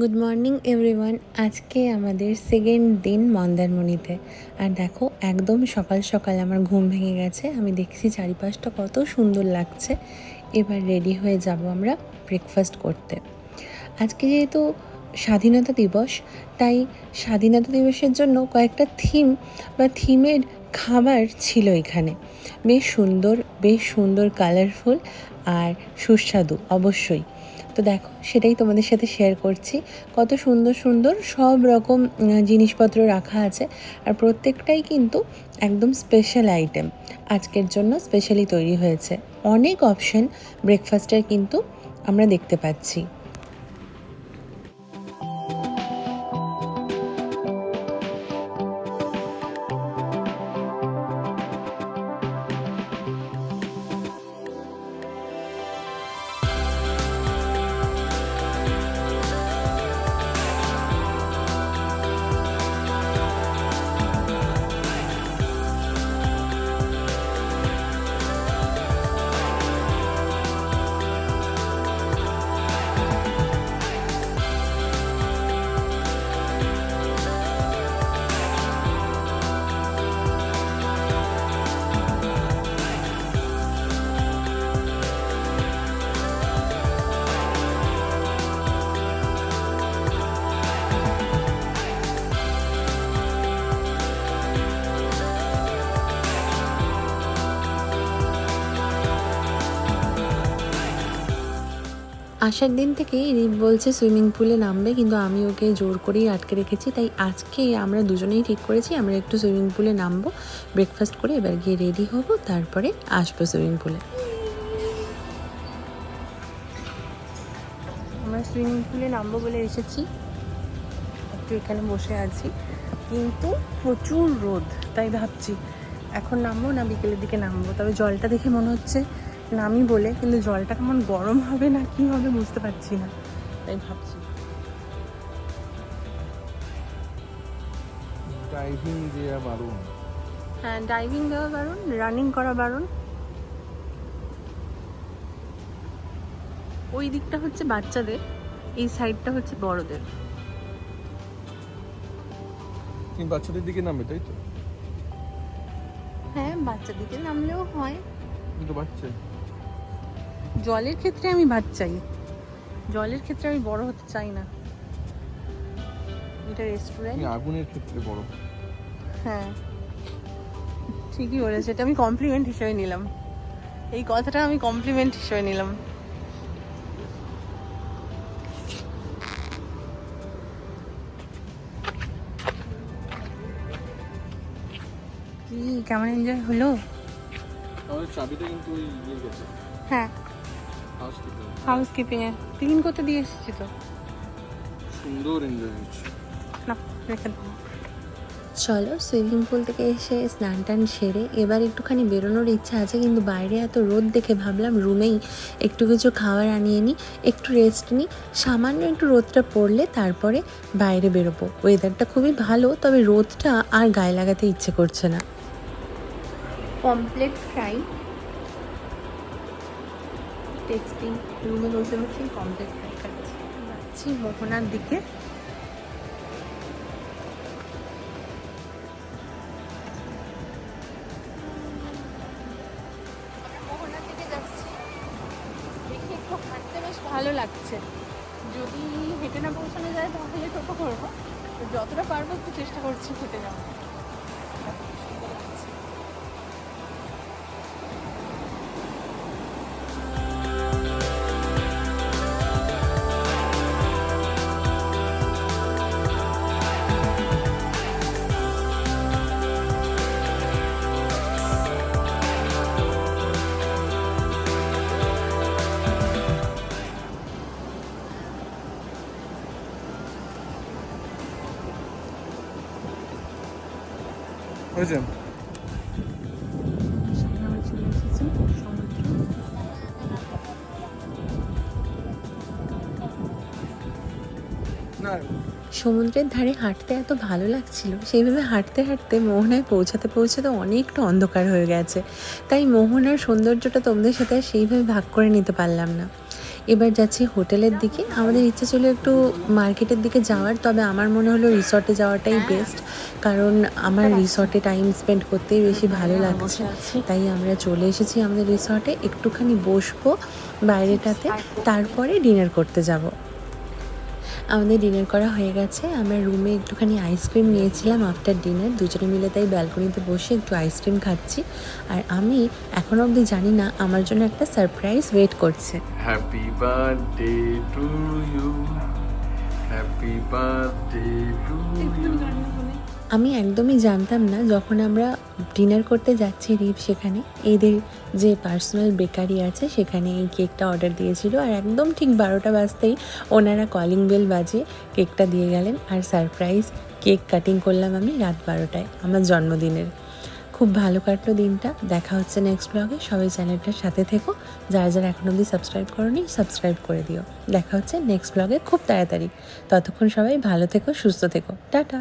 Good morning everyone আজকে আমাদের second দিন মন্দারমণিতে। আর দেখো, একদম সকাল সকাল আমার ঘুম ভেঙে গেছে। আমি দেখছি চারিপাশটা কত সুন্দর লাগছে। এবার রেডি হয়ে যাব আমরা ব্রেকফাস্ট করতে। আজকে যেহেতু স্বাধীনতা দিবস, তাই স্বাধীনতা দিবসের জন্য কয়েকটা থিম বা থিমের খাবার ছিল এখানে। বেশ সুন্দর বেশ সুন্দর কালারফুল আর সুস্বাদু, অবশ্যই। তো দেখো, সেটাই তোমাদের সাথে শেয়ার করছি। কত সুন্দর সুন্দর সব রকম জিনিসপত্র রাখা আছে। আর প্রত্যেকটাই কিন্তু একদম স্পেশাল আইটেম আজকের জন্য স্পেশালি তৈরি হয়েছে। অনেক অপশন ব্রেকফাস্টের কিন্তু আমরা দেখতে পাচ্ছি। আসার দিন থেকেই রিপ বলছে সুইমিং পুলে নামবে, কিন্তু আমি ওকে জোর করেই আটকে রেখেছি। তাই আজকে আমরা দুজনেই ঠিক করেছি, আমরা একটু সুইমিং পুলে নামবো ব্রেকফাস্ট করে এবার গিয়ে রেডি হব, তারপরে আসব সুইমিং পুলে। আমরা সুইমিং পুলে নামবো বলে এসেছি। একটু এখানে বসে আছি। কিন্তু প্রচুর রোদ, তাই ভাবছি এখন নামবো না বিকেলের দিকে নামবো, তবে জলটা দেখে মনে হচ্ছে নামি বলে কিন্তু জলটা কেমন গরম হবে না কি হবে বুঝতে পারছি না। তাই ভাবছি। ড্রাইভিং দেওয়া বারণ। হ্যাঁ ডাইভিং দেওয়া বারণ রানিং করা বারণ। ওই দিকটা হচ্ছে বাচ্চাদের এই সাইডটা হচ্ছে বড়দের। তুমি বাচ্চাদের দিকে নামবে তাই তো? হ্যাঁ বাচ্চাদিকে নামলেও হয়। কিন্তু বাচ্চা জলের ক্ষেত্রে আমি বাচ্চাই জলের ক্ষেত্রে আমি বড় হতে চাই না। এটা রেস্টুরেন্ট আগুনের ক্ষেত্রে বড়। হ্যাঁ। ঠিকই বলেছে এটা আমি কমপ্লিমেন্ট হিসেবে নিলাম। এই কথাটা আমি কমপ্লিমেন্ট হিসেবে নিলাম। কি কেমন এনজয় হলো? আমাদের চাবিটা কিন্তু ওই গেছে হ্যাঁ। হাউস হাউস কিপিংয়ে ক্লিন করতে দিয়ে এসেছি তো। সুন্দর এনজয় হচ্ছে। না রেখে চলো সুইমিং পুল থেকে এসে স্নান টান সেরে এবার একটুখানি বেরোনোর ইচ্ছা আছে কিন্তু বাইরে এত রোদ দেখে ভাবলাম রুমেই একটু কিছু খাবার আনিয়ে নিই একটু রেস্ট নিই সামান্য একটু রোদটা পড়লে তারপরে বাইরে বেরোবো। ওয়েদারটা খুবই ভালো তবে রোদটা আর গায়ে লাগাতে ইচ্ছে করছে না। কমপ্লেট ফ্রাই টেস্টি রুমে বসে বসেই কমপ্লেট ফ্রাই খাচ্ছি যাচ্ছি মোহনার দিকে। মোহনার দিকে যাচ্ছি। দেখি একটু হাঁটতে বেশ ভালো লাগছে। যদি হেঁটে না পৌঁছানো যায় তাহলে টোটো করব। যতটা পারব একটু চেষ্টা করছি হেঁটে যাওয়ার। না। সমুদ্রের ধারে হাঁটতে এত ভালো লাগছিল, সেইভাবে হাঁটতে হাঁটতে মোহনায় পৌঁছাতে পৌঁছাতে অনেকটা অন্ধকার হয়ে গেছে। তাই মোহনার সৌন্দর্যটা তোমাদের সাথে সেইভাবে ভাগ করে নিতে পারলাম না। এবার যাচ্ছি হোটেলের দিকে। আমাদের ইচ্ছে ছিল একটু মার্কেটের দিকে যাওয়ার, তবে আমার মনে হলো রিসর্টে যাওয়াটাই বেস্ট কারণ আমার রিসর্টে টাইম স্পেন্ড করতেই বেশি ভালো লাগছে। তাই আমরা চলে এসেছি আমাদের রিসর্টে একটুখানি বসবো বাইরেটাতে, তারপরে ডিনার করতে যাব। আমাদের ডিনার করা হয়ে গেছে। আমরা রুমে একটুখানি আইসক্রিম নিয়েছিলাম আফটার ডিনার দুজনে মিলে তাই ব্যালকনিতে বসে একটু আইসক্রিম খাচ্ছি। আর আমি এখন অবধি জানি না আমার জন্য একটা সারপ্রাইজ ওয়েট করছে। Happy birthday to you happy birthday to you আমি একদমই জানতাম না যখন আমরা ডিনার করতে যাচ্ছি রিপ সেখানে। এদের যে পার্সোনাল বেকারি আছে সেখানে এই কেকটা অর্ডার দিয়েছিল আর একদম ঠিক বারোটা বাজতেই ওনারা কলিং বেল বাজে কেকটা দিয়ে গেলেন আর সারপ্রাইজ কেক কাটিং করলাম আমি রাত বারোটায়, আমার জন্মদিনের। খুব ভালো কাটলো দিনটা, দেখা হচ্ছে নেক্সট ব্লগে সবাই চ্যানেলটার সাথে থেকো। যারা যারা এখন অবধি সাবস্ক্রাইব করনি সাবস্ক্রাইব করে দিও। দেখা হচ্ছে নেক্সট ব্লগে খুব তাড়াতাড়ি। ততক্ষণ সবাই ভালো থেকো, সুস্থ থেকো। টাটা!